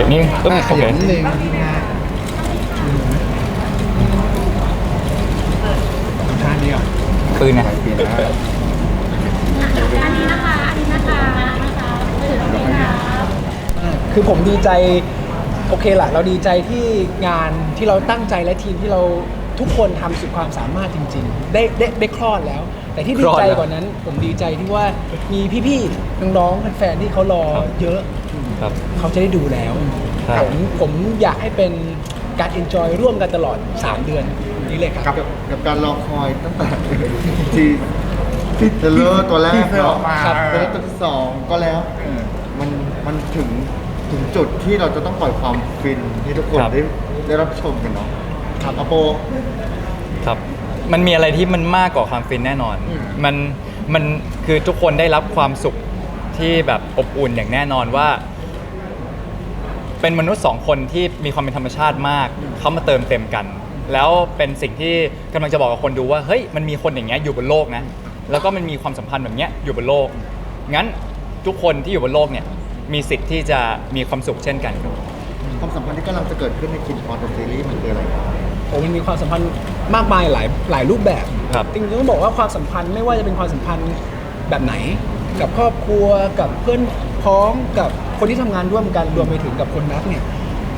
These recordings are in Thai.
ยับนิดนึงปึ๊บอะขโอเคยับนิดนึงง่ายท่านี้ก่อนปืนนะเปลี่ยนได้อันนี้นะคะ อันนี้นะคะนะคะถือตรงนี้ครับคือผมดีใจ โอเคแหละเราดีใจที่งานที่เราตั้งใจและทีมที่เราทุกคนทำสุดความสามารถจริง ๆ ได้ได้ได้คลอดแล้ว แต่ที่ดีคลอดใจแล้วกว่านั้น ผมดีใจที่ว่ามีพี่ๆน้องๆแฟนๆที่เขารอครับเยอะ ครับ เขาจะได้ดูแล้วใช่ผมผมอยากให้เป็นการ enjoy ร่วมกันตลอด 3 เดือนนี้เลยคกัรับบ กับการรอคอยตั้งแต่ที่ที่เทเลอร์ตัวแรกที่เธออเนาะอกมาครับ เทเลอร์ตัวที่สองก็แล้วมันมันถึงถึงจุดที่เราจะต้องปล่อยความฟินให้ทุกคนครับ ได้ได้รับชมกันเนาะครับอโป ครับ มันมีอะไรที่มันมากกว่าความฟินแน่นอน อืม มัน มันคือทุกคนได้รับความสุขที่แบบอบอุ่นอย่างแน่นอนว่า เป็นมนุษย์สองคนที่มีความเป็นธรรมชาติมาก เขามาเติมเต็มกัน แล้วเป็นสิ่งที่กำลังจะบอกกับคนดูว่า เฮ้ย มันมีคนอย่างเงี้ยอยู่บนโลกนะ แล้วก็มันมีความสัมพันธ์แบบเนี้ยอยู่บนโลก งั้นทุกคนที่อยู่บนโลกเนี่ย มีสิทธิ์ที่จะมีความสุขเช่นกันครับ ความสัมพันธ์ที่กำลังจะเกิดขึ้นในคินพอร์ตซีรีส์มันคืออะไรครับ โอ้มันมีความสัมพันธ์มากมายหลายหลายรูปแบบครับจริงๆต้องบอกว่าความสัมพันธ์ไม่ว่าจะเป็นความสัมพันธ์แบบไหน กับครอบครัวกับเพื่อน พ้องกับคนที่ทำงานร่วมกันรวมไปถึงกับคนรักเนี่ย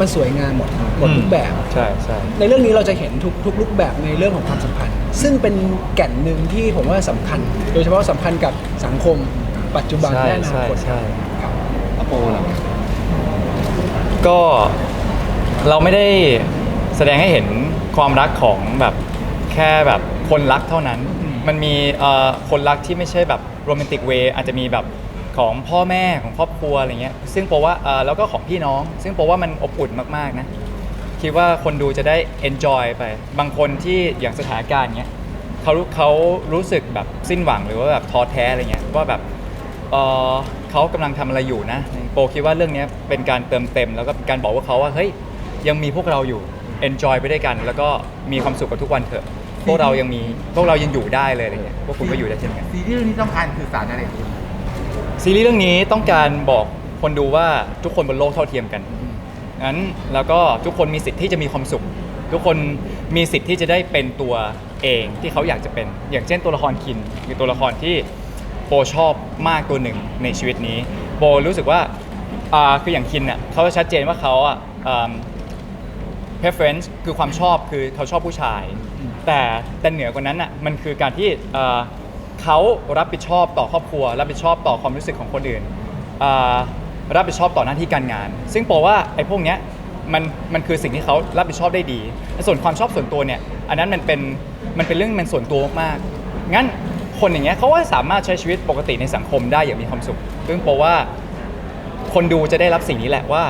มันสวยงามหมดหมดทุกแบบ ใช่ใช่ ในเรื่องนี้เราจะเห็นทุกทุกรูปแบบในเรื่องของความสัมพันธ์ ซึ่งเป็นแก่นหนึ่งที่ผมว่าสำคัญ โดยเฉพาะสัมพันธ์กับสังคมปัจจุบันใช่และอนาใช่คตใช่อโปล่ะก็เราไม่ได้แสดงให้เห็นความรักของแบบแค่แบบคนรักเท่านั้น มันมีเอ่อคนรักที่ไม่ใช่แบบโรแมนติกเวย์อาจจะมีแบบ ของพ่อแม่ของครอบครัวอะไรเงี้ยซึ่งเพราะว่าเอ่อแล้วก็ของพี่น้อง ซึ่งเพราะว่ามันอบอุ่นมากๆนะคิดว่าคนดูจะได้ enjoy ไป บางคนที่อย่างสถานการณ์เงี้ยเขาเขารู้สึกแบบสิ้นหวังหรือว่าแบบท้อแท้อะไรเงี้ยว่าแบบเออเขากำลังทำอะไรอยู่นะ โปคิดว่าเรื่องเนี้ยเป็นการเติมเต็ม แล้วก็เป็นการบอกว่าเขาว่าเฮ้ยยังมีพวกเราอยู่ enjoy ไปด้วยกัน แล้วก็มีความสุขกับทุกวันเถอะพวกเรายังมีพวกเรายังอยู่ได้เลยอะไรเงี้ยพวกคุณก็อยู่ได้เช่นกัน ซีรีส์เรื่องนี้ต้องการคือสารอะไรคุณ ซีรีส์เรื่องนี้ต้องการบอกคนดูว่าทุกคนบนโลกเท่าเทียมกันงั้นแล้วก็ทุกคนมีสิทธิ์ที่จะมีความสุข ทุกคนมีสิทธิ์ที่จะได้เป็นตัวเองที่เขาอยากจะเป็น อย่างเช่นตัวละครคินคือตัวละครที่โบชอบมากตัวหนึ่งในชีวิตนี้ โบรู้สึกว่าอ่าคืออย่างคินเนี่ยเขาชัดเจนว่าเขาอะ preference คือความชอบคือเขาชอบผู้ชาย แต่แต่เหนือกว่านั้นอะมันคือการที่ เขารับผิดชอบต่อครอบครัว รับผิดชอบต่อความรู้สึกของคนอื่นอ่ารับผิดชอบต่อหน้าที่การงาน ซึ่งแปว่าไอ้พวกเนี้ยมันมันคือสิ่งที่เขารับผิดชอบได้ดีส่วนความชอบส่วนตัวเนี่ย อันนั้นมันเป็นมันเป็นเรื่องมันส่วนตัวมากๆงั้นคนอย่างเงี้ยเขาว่าสามารถใช้ชีวิตปกติในสังคมได้อย่างมีความสุข ซึ่งแปว่าคนดูจะได้รับสิ่งนี้แหละว่า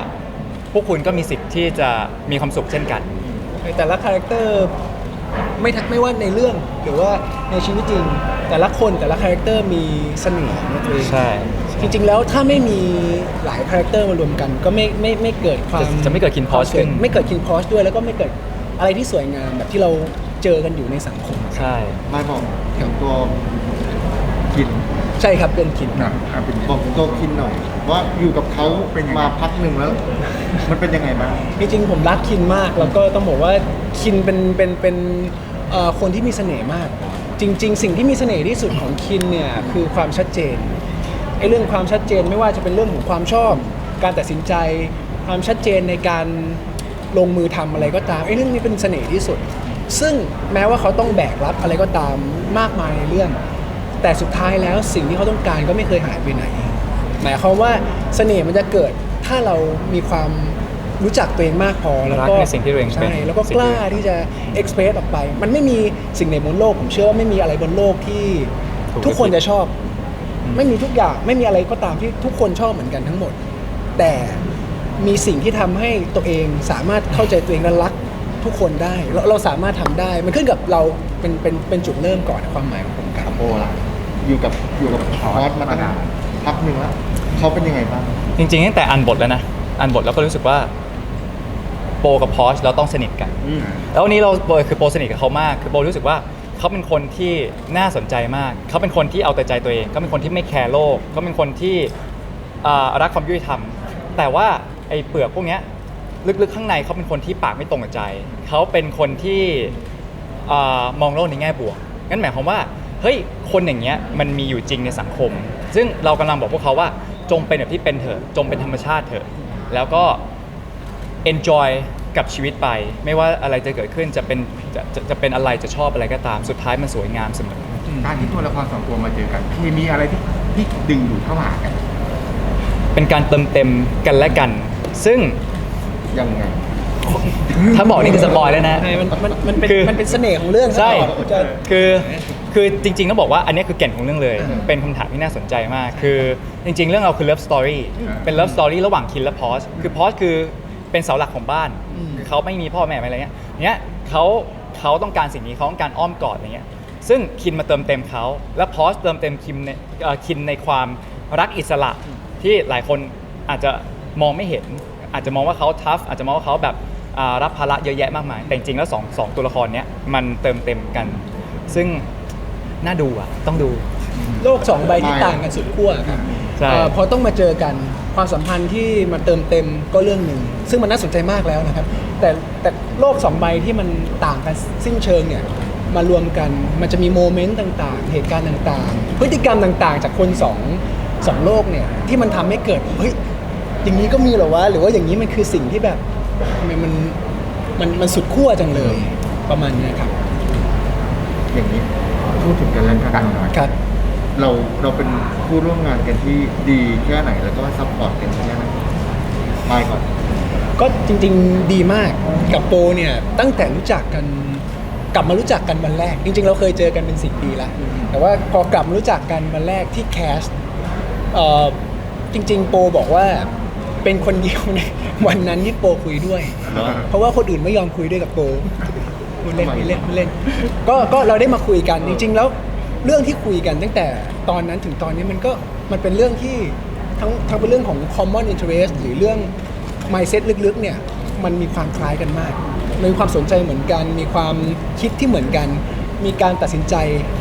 พวกคุณก็มีสิทธิ์ที่จะมีความสุขเช่นกัน แต่ละคาแรคเตอร์ ไม่ทักไม่ว่าในเรื่องหรือว่าในชีวิตจริง แต่ละคนแต่ละคาแรคเตอร์มีเสน่ห์ของตัวเองใช่จริง ๆ แล้วถ้าไม่มีหลายคาแรคเตอร์มารวมกัน ก็ไม่ไม่ไม่เกิดความจะจะไม่เกิด kin posh วามสวยขึ้น ไม่เกิดคินพอชด้วย แล้วก็ไม่เกิดอะไรที่สวยงามแบบที่เราเจอกันอยู่ในสังคม ใช่ไม่บอกถึงตัว คินใช่ครับเป็นคินนะอะเป็นบอกถึงตัวคินหน่อยว่าอยู่กับเขาเป็นยังไงมาพักหนึ่งแล้ว มันเป็นยังไงบ้าง จริงๆผมรักคินมาก แล้วก็ต้องบอกว่าคินเป็นเป็นเป็นเอ่อคนที่มีเสน่ห์มาก จริง ๆ สิ่งที่มีเสน่ห์ที่สุดของคินเนี่ยคือความชัดเจนไอ้เรื่องความชัดเจนไม่ว่าจะเป็นเรื่องของความชอบ การตัดสินใจ ความชัดเจนในการลงมือทำอะไรก็ตามไอ้เรื่องนี้เป็นเสน่ห์ที่สุด ซึ่งแม้ว่าเขาต้องแบกรับอะไรก็ตามมากมายในเรื่อง แต่สุดท้ายแล้วสิ่งที่เขาต้องการก็ไม่เคยหายไปไหน หมายความว่าเสน่ห์มันจะเกิดถ้าเรามีความรู้จักตัวเองมากพอแล้วรักก็ในสิ่งที่ตัวเองเป็น ใช่แล้วก็สิ่งกที่ล้าที่จะเอ็กเพรสออกไป มันไม่มีสิ่งไหนบนโลก ผมเชื่อว่าไม่มีอะไรบนโลกที่ถูกทุกคนหรือผิดจะชอบ ไม่มีทุกอย่างไม่มีอะไรก็ตามที่ทุกคนชอบเหมือนกันทั้งหมด แต่มีสิ่งที่ทำให้ตัวเองสามารถเข้าใจตัวเองและรักทุกคนได้เราเราสามารถทำได้ มันขึ้นกับเราเป็นเป็นเป็นจุดเริ่มก่อนความหมายของผมครับอโปล่ะ อยู่กับอยู่กับคอร์สมาตั้งพักหนึ่งแล้วเขาเป็นยังไงบ้างจริงๆตั้งแต่อ่านบทแล้วนะอ่านบทแล้วก็รู้สึกว่าโปกับพอชเราต้องสนิทกันอืมแล้ววันนี้เราโบคือโปสนิทกับเขามาก คือโบรู้สึกว่าเขาเป็นคนที่น่าสนใจมาก เขาเป็นคนที่เอาแต่ใจตัวเอง เขาเป็นคนที่ไม่แคร์โลก เขาเป็นคนที่อ่ารักความยุติธรรม แต่ว่าไอ้เปลือกพวกเนี้ยลึกๆข้างในเขาเป็นคนที่ปากไม่ตรงกับใจ เขาเป็นคนที่เอ่อมองโลกในแง่บวก งั้นหมายความว่า เฮ้ยคนอย่างเงี้ยมันมีอยู่จริงในสังคม ซึ่งเรากำลังบอกพวกเขาว่าจงเป็นแบบที่เป็นเถอะจงเป็นธรรมชาติเถอะแล้วก็ enjoy กับชีวิตไป ไม่ว่าอะไรจะเกิดขึ้นจะเป็นจะจะจะเป็นอะไรจะชอบอะไรก็ตามสุดท้ายมันสวยงามเสมอ การที่ตัวละครสองตัวมาเจอกันเคมีอะไรที่ที่ดึงดูดเข้ามาหากันเป็นการเติมเต็มกันและกัน ซึ่งยังไง ถ้าบอกนี่คือสปอยแล้วนะ ใช่มันมันมันเป็นคือ มันเป็นเสน่ห์ของเรื่องใช่จะ คือ คือจริงๆต้องบอกว่าอันนี้คือแก่นของเรื่องเลย เป็นคำถามที่น่าสนใจมาก คือจริง ๆ เรื่องเราคือ love story เป็น love story ระหว่างคินและพอสคือพอสคือเป็นเสาหลักของบ้านคือเขาไม่มีพ่อแม่อะไรเงี้ยเนี้ยเขาเขาต้องการสิ่งนี้เขาต้องการอ้อมกอดอะไรเงี้ยซึ่งคินมาเติมเต็มเขาและพอสเติมเต็มคิมในเอ่อคินในความรักอิสระที่หลายคนอาจจะมองไม่เห็น อาจจะมองว่าเขาทัฟอาจจะมองว่าเขาแบบอ่ารับภาระเยอะแยะมากมาย แต่จริงๆแล้วสองสองตัวละครเนี้ยมันเติมเต็มกัน ซึ่ง น่าดูอะ ต้องดู โลกสองใบที่ต่างกันสุดขั้วครับใช่ เอ่อพอต้องมาเจอกันความสัมพันธ์ที่มาเติมเต็มก็เรื่องหนึ่ง ซึ่งมันน่าสนใจมากแล้วนะครับ แต่แต่โลกสองใบที่มันต่างกันสิ้นเชิงเนี่ยมารวมกันมันจะมีโมเมนต์ต่าง ๆ เหตุการณ์ต่างๆ พฤติกรรมต่างๆ จากคนสองสองโลกเนี่ยที่มันทำให้เกิดเฮ้ยอย่างนี้ก็มีเหรอวะหรือว่าอย่างนี้มันคือสิ่งที่แบบทำไมมันมันมันสุดขั้วจังเลยประมาณเนี้ยครับ อย่างนี้ พูดถึงกันและกันหน่อยครับ เราเราเป็นผู้ร่วมงานกันที่ดีแค่ไหนแล้วก็ซัพพอร์ตกันแค่ไหนไม่ก่อนก็จริงๆดีมากกับโปเนี่ยตั้งแต่รู้จักกันกลับมารู้จักกันวันแรก จริงๆ เราเคยเจอกันเป็นสิปีแล้ว แต่ว่าพอกลับมารู้จักกันวันแรกที่แคสเอ่อจริง ๆ โปบอกว่าเป็นคนเดียวในวันนั้นที่โปคุยด้วยเหรอเพราะว่าคนอื่นไม่ยอมคุยด้วยกับโป พูดเล่นทำไมพูดเล่นพูดเล่นก็ก็เราได้มาคุยกันจริง ๆ แล้วเรื่องที่คุยกันตั้งแต่ตอนนั้นถึงตอนนี้มันก็มันเป็นเรื่องที่ทั้งทั้งเป็นเรื่องของ common interest หรือเรื่อง mindset ลึกๆเนี่ยมันมีความคล้ายกันมากมีความสนใจเหมือนกัน มีความคิดที่เหมือนกัน มีการตัดสินใจ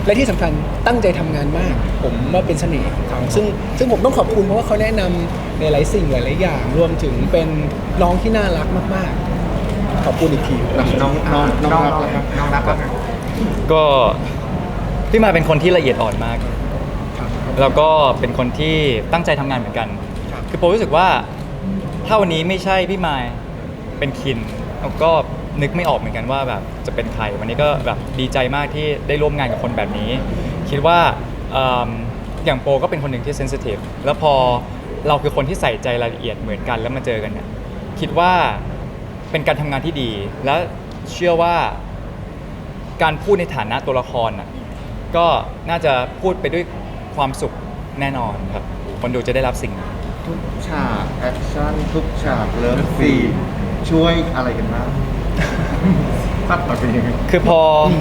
และที่สำคัญตั้งใจทำงานมาก ผมว่าเป็นเสน่ห์ของเขาซึ่งซึ่งผมต้องขอบคุณเพราะว่าเขาแนะนำหลายๆสิ่งหลายๆอย่าง รวมถึงเป็นน้องที่น่ารักมากๆ ขอบคุณอีกทีน้องน้องน้องรักแล้วครับน้องรักก็ก็พี่มาเป็นคนที่ละเอียดอ่อนมาก แล้วก็เป็นคนที่ตั้งใจทำงานเหมือนกัน คือผมรู้สึกว่าถ้าวันนี้ไม่ใช่พี่มายเป็นคินแล้วก็นึกไม่ออกเหมือนกันว่าแบบจะเป็นใครวันนี้ก็แบบดีใจมากที่ได้ร่วมงานกับคนแบบนี้ คิดว่าเอิ่มอย่างโปก็เป็นคนหนึ่งที่เซนซิทีฟแล้วพอเราคือคนที่ใส่ใจรายละเอียดเหมือนกันแล้วมาเจอกันเนี่ยคิดว่า เป็นการทำงานที่ดี และเชื่อว่าการพูดในฐานะตัวละครน่ะก็น่าจะพูดไปด้วยความสุขแน่นอนครับคนดูจะได้รับสิ่งนี้ ทุกฉากแอคชั่นทุกฉากเลิฟซีนช่วยอะไรกันบ้างซับต่อเป็นยังไง คือพออ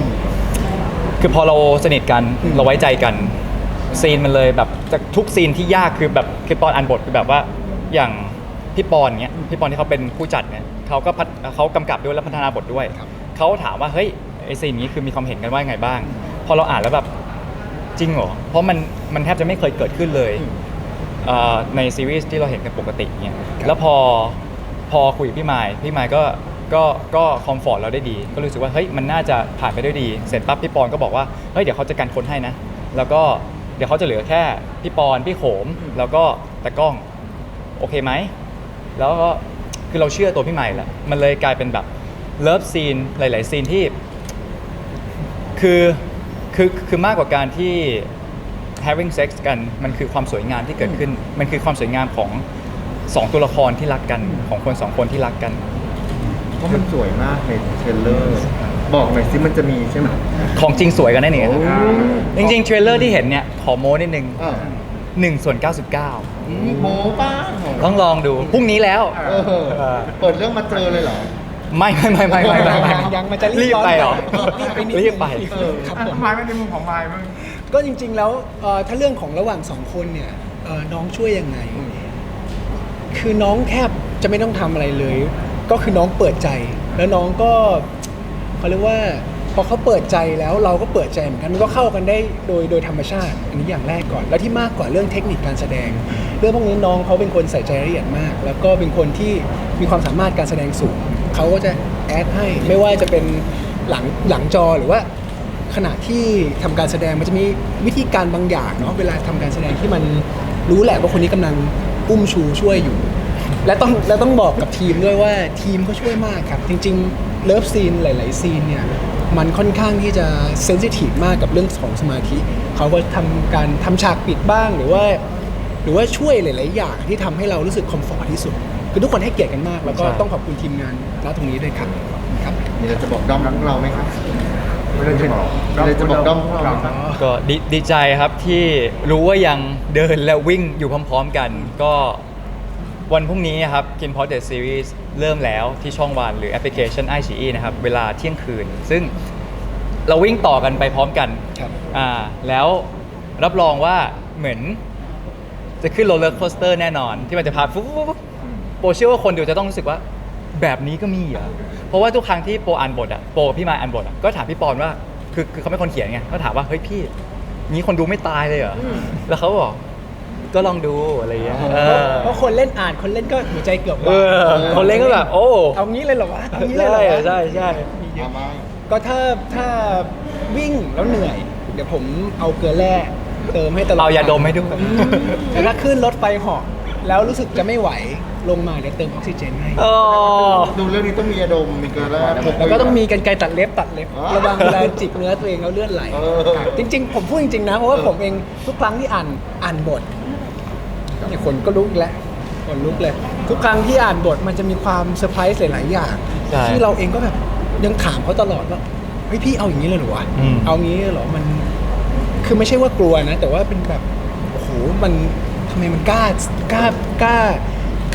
คือพอเราสนิทกันเราไว้ใจกันซีนมันเลยแบบจากทุกซีนที่ยากคือแบบคือปอนอ่านบทคือแบบว่าอย่างพี่ปอนเนี้ยพี่ปอนที่เขาเป็นผู้จัดเนี่ย เขาก็พัฒเขากำกับด้วยและพัฒนาบทด้วยเขาถามว่าเฮ้ยไอซีนนี้คือมีความเห็นกันว่าไงบ้าง พอเราอ่านแล้วแบบจริงเหรอ เพราะมันมันแทบจะไม่เคยเกิดขึ้นเลยเอ่อในซีรีส์ที่เราเห็นกันปกติเนี่ยแล้วพอพอคุยกับพี่มายพี่มายก็ก็ก็คอมฟอร์ตเราได้ดี ก็รู้สึกว่าเฮ้ยมันน่าจะผ่านไปด้วยดี เสร็จปั๊บพี่ปอนก็บอกว่าเฮ้ยเดี๋ยวเขาจะกันคนให้นะ แล้วก็เดี๋ยวเขาจะเหลือแค่พี่ปอนพี่โขมแล้วก็ตะกล้อง โอเคไหม แล้วก็ คือเราเชื่อตัวพี่ใหม่แหละมันเลยกลายเป็นแบบเลิฟซีนหลาย ๆ ซีนที่ คือคือคือมากกว่าการที่ having sex กันมันคือความสวยงามที่เกิดขึ้น มันคือความสวยงามของสองตัวละครที่รักกันของคนสองคนที่รักกัน เพราะมันสวยมากในเทรลเลอร์ บอกหน่อยสิมันจะมีใช่ไหมของจริงสวยกันแน่เนี่ยโอ้จริงๆเทรลเลอร์ที่เห็นเนี่ยขอโม้นิดนึงอ่า1ส่วน99โมป้า ต้องลองดูพรุ่งนี้แล้วเออเปิดเรื่องมาเจอเลยเหรอ ไม่ไม่ไม่ไม่ไม่ไม่ไม่ยังมันจะรีรีบบไปเหรอรีบไปนิดนึงรีบไป เออครับอะผมมายไม่ในมุมของมายมั้ง ก็จริง ๆ แล้วเอ่อถ้าเรื่องของระหว่างสองคนเนี่ยเอ่อน้องช่วยยังไง คือน้องแทบจะไม่ต้องทำอะไรเลย ก็คือน้องเปิดใจ แล้วน้องก็เขาเรียกว่า พอเขาเปิดใจแล้วเราก็เปิดใจเหมือนกันมันก็เข้ากันได้โดยโดยธรรมชาติ อันนี้อย่างแรกก่อน แล้วที่มากกว่าเรื่องเทคนิคการแสดง เรื่องพวกนี้น้องเขาเป็นคนใส่ใจละเอียดมาก แล้วก็เป็นคนที่มีความสามารถการแสดงสูงเขาก็จะแอดให้ไม่ว่าจะเป็นหลังหลังจอหรือว่าขณะที่ทำการแสดงมันจะมีวิธีการบางอย่างเนาะเวลาทำการแสดงที่มันรู้แหละว่าคนนี้กำลังอุ้มชูช่วยอยู่ และต้องและต้องบอกกับทีมด้วยว่าทีมก็ช่วยมากครับ จริง ๆ เลิฟซีนหลาย ๆ ซีนเนี่ย มันค่อนข้างที่จะเซนซิทีฟมากกับเรื่องของสมาธิ เขาก็ทำการทำฉากปิดบ้างหรือว่า หรือว่าช่วยหลาย ๆ อย่างที่ทำให้เรารู้สึกคอมฟอร์ทที่สุด คือทุกคนให้เกียรติกันมาก แล้วก็ใช่ต้องขอบคุณทีมงานณตรงนี้ด้วยครับครับมีอะไรจะบอกด้อมของเราไหมครับไม่ได้จะบอกมีอะไรจะบอกด้อมของเราไหมครับก็ดีดีใจครับที่รู้ว่ายังเดินและวิ่งอยู่พร้อม ๆ กันก็ วันพรุ่งนี้ครับ k i n p o t The Series เริ่มแล้วที่ช่องวันหรือแอปพลิเคชัน i อ e นะครับ เวลาเที่ยงคืน ซึ่งเราวิ่งต่อกันไปพร้อมกันครับอ่าแล้วรับรองว่าเหมือนจะขึ้นโรลเลอร์โคสเตอร์แน่นอน ที่มันจะพาฟุ๊บฟุ๊บฟุ๊บโปรเชื่อว่าคนดูจะต้องรู้สึกว่าแบบนี้ก็มีเหรอเพราะว่าทุกครั้งที่โปรอ่านบทอะโปรพี่มายอ่านบทอะก็ถามพี่ปอนว่าคือคือเขาเป็นคนเขียนไงก็ถามว่าเฮ้ยพี่นี้คนดูไม่ตายเลยเหรออแล้วเขาก็บอก ก็ลองดูอะไรอย่างเงี้ยเออเพราะคนเล่นอ่านคนเล่นก็หัวใจเกือบเอวายอคนเล่นก็แบบโอ้เอางี้เลยเหรอวะเอางี้เลยเหรใช่อวะ ใช่ใช่ มาไหมก็ถ้าถ้าวิ่งแล้วเหนื่อย เดี๋ยวผมเอาเกลือแร่เติมให้ตลอดเอายาดมให้ด้วย แต่ถ้าขึ้นรถไฟเหาะแล้วรู้สึกจะไม่ไหว ลงมาเดี๋ยวเติมออกซิเจนให้อ๋อดูเรื่องนี้ต้องมียาดมมีเกลือแร่พกแล้วไก็ต้องมีกันไกรตัดเล็บตัดเล็บอ๋อระวังเวลาจิกเนื้อตัวเองแล้วเลือดไหลเออ ครับจริง ๆ ผมพูดจริง ๆ นะ เพราะว่าผมเองทุกครั้งที่อ่านอ่านบทเนี่ยคนก็ลุกแล้วคนลุกเลย ทุกครั้งที่อ่านบทมันจะมีความเซอร์ไพรส์หลาย ๆ อย่าง ใช่ที่เราเองก็แบบยังถามเขาตลอดว่าเฮ้ยพี่เอาอย่างนี้เลยเหรอวะอืม เอางี้เลยเหรอมัน คือไม่ใช่ว่ากลัวนะ แต่ว่าเป็นแบบโอ้โหมันทำไมมันกล้ากล้ากล้า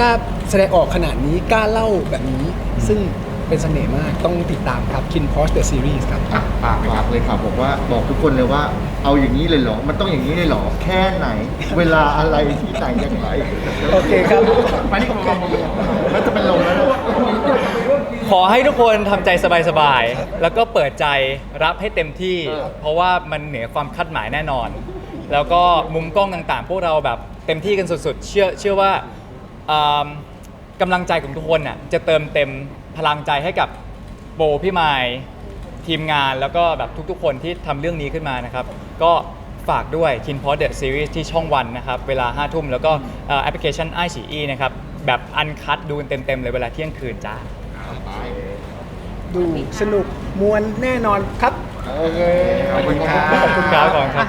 กล้าแสดงออกขนาดนี้กล้าเล่าแบบนี้ ซึ่งเป็นเสน่ห์มากต้องติดตามครับ Kin p o s t The Series ครับ อะปากฝากเลยครับบอกว่าบอกทุกคนเลยว่า เอาอย่างนี้เลยเหรอ มันต้องอย่างนี้เลยเหรอ แค่ไหน เวลาอะไรที่ไหนอย่างไรโอเคครับ มานี่ก็มาบอกแล้วจะเป็นลมแล้วนะขอให้ทุกคนทำใจสบายๆ แล้วก็เปิดใจรับให้เต็มที่เออเพราะว่ามันเหนือความคาดหมายแน่นอน แล้วก็มุมกล้องต่างๆ พวกเราแบบเต็มที่กันสุดๆ เชื่อเชื่อว่า อ่ากำลังใจของทุกคนน่ะจะเติมเต็มพลังใจให้กับโบพี่ไมายทีมงานแล้วก็แบบทุกๆ คนที่ทำเรื่องนี้ขึ้นมานะครับ ก็ฝากด้วย k i n p o t The Series ที่ช่องวันนะครับ เวลา 5 ทุ่มแล้วก็เอ่อแอปพลิเคชัน i อ e นะครับ แบบอันคัดดูเต็มๆ เลยเวลาเที่ยงคืนจ้า ดูสนุกมวลแน่นอนครับ โอเค ขอบคุณครับ ขอบคุณครับขอบคุณครับ